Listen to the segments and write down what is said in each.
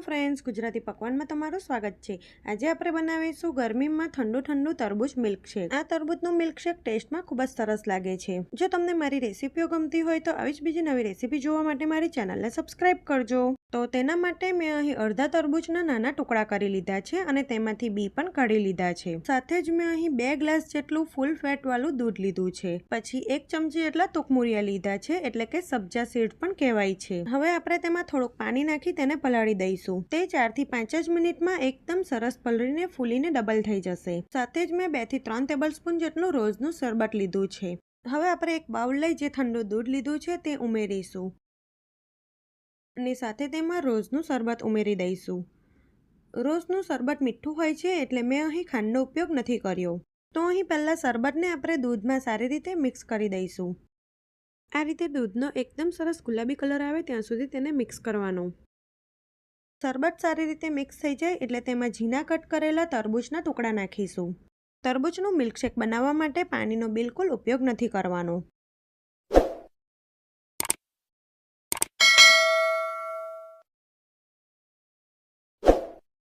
Hello friends, Gujarati પકવાનમાં તમારું સ્વાગત છે. આજે આપણે બનાવીશું ગરમીમાં ઠંડુ ઠંડુ તરબૂચ મિલ્કશેક. આ તરબૂચનું મિલ્કશેક ટેસ્ટમાં ખૂબ જ સરસ લાગે છે. જો તમને મારી રેસીપીઓ ગમતી હોય તો આવી જ બીજી નવી રેસીપી જોવા માટે મારી ચેનલને સબસ્ક્રાઇબ કરજો. તો તેના માટે મેં અહીં અડધા તરબૂચના નાના ટુકડા કરી લીધા છે અને તેમાંથી બી પણ કાઢી લીધા છે. સાથે જ મેં અહીં બે ગ્લાસ જેટલું ફૂલ ફેટ વાળું દૂધ લીધું છે. પછી એક ચમચી એટલા તુકમુરિયા લીધા છે એટલે કે સબ્જા સીડ પણ કહેવાય છે. હવે આપણે તેમાં થોડુંક પાણી નાખી તેને પલાળી દઈશું. તે ચારથી પાંચ જ મિનિટમાં એકદમ સરસ પલળીને ફૂલીને ડબલ થઈ જશે. સાથે જ મેં બેથી ત્રણ ટેબલ સ્પૂન જેટલું રોઝનું શરબત લીધું છે. હવે આપણે એક બાઉલ લઈ જે ઠંડુ દૂધ લીધું છે તે ઉમેરીશું. અને સાથે તેમાં રોઝનું શરબત ઉમેરી દઈશું. રોઝનું શરબત મીઠું હોય છે એટલે મેં અહીં ખાંડનો ઉપયોગ નથી કર્યો. તો અહીં પહેલાં શરબતને આપણે દૂધમાં સારી રીતે મિક્સ કરી દઈશું. આ રીતે દૂધનો એકદમ સરસ ગુલાબી કલર આવે ત્યાં સુધી તેને મિક્સ કરવાનો. શરબત સારી રીતે મિક્સ થઈ જાય એટલે તેમાં ઝીણા કટ કરેલા તરબૂચના ટુકડા નાખીશું. તરબૂચનું મિલ્કશેક બનાવવા માટે પાણીનો બિલકુલ ઉપયોગ નથી કરવાનો.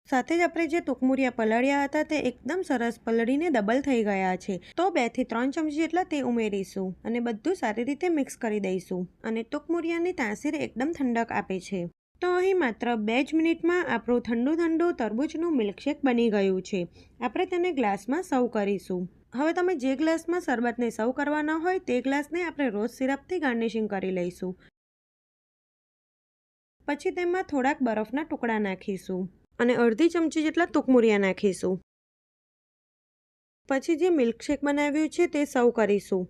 સાથે જ આપણે જે ટુકમુરિયા પલળ્યા હતા તે એકદમ સરસ પલળીને ડબલ થઈ ગયા છે. તો બેથી ત્રણ ચમચી જેટલા તે ઉમેરીશું અને બધું સારી રીતે મિક્સ કરી દઈશું અને ટુકમુરિયાની તાસીર એકદમ ઠંડક આપે છે. તો અહીં માત્ર બે જ મિનિટમાં આપણું ઠંડુ ઠંડુ તરબૂચનું મિલ્કશેક બની ગયું છે. આપણે તેને ગ્લાસમાં સર્વ કરીશું. હવે તમે જે ગ્લાસમાં શરબતને સર્વ કરવાના હોય તે ગ્લાસને આપણે રોઝ સિરપથી ગાર્નિશિંગ કરી લઈશું. પછી તેમાં થોડાક બરફના ટુકડા નાખીશું અને અડધી ચમચી જેટલા તુકમુરિયા નાખીશું. પછી જે મિલ્કશેક બનાવ્યું છે તે સર્વ કરીશું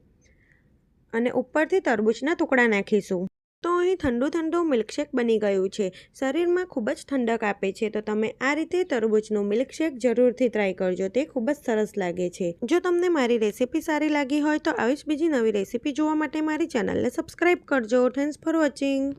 અને ઉપરથી તરબૂચના ટુકડા નાખીશું. તો અહીં ઠંડુ ઠંડુ મિલ્કશેક બની ગયું છે. શરીરમાં ખૂબ જ ઠંડક આપે છે. તો તમે આ રીતે તરબૂચનું મિલ્કશેક જરૂરથી ટ્રાય કરજો. તે ખૂબ જ સરસ લાગે છે. જો તમને મારી રેસીપી સારી લાગી હોય તો આવી જ બીજી નવી રેસીપી જોવા માટે મારી ચેનલને સબસ્ક્રાઈબ કરજો. Thanks for watching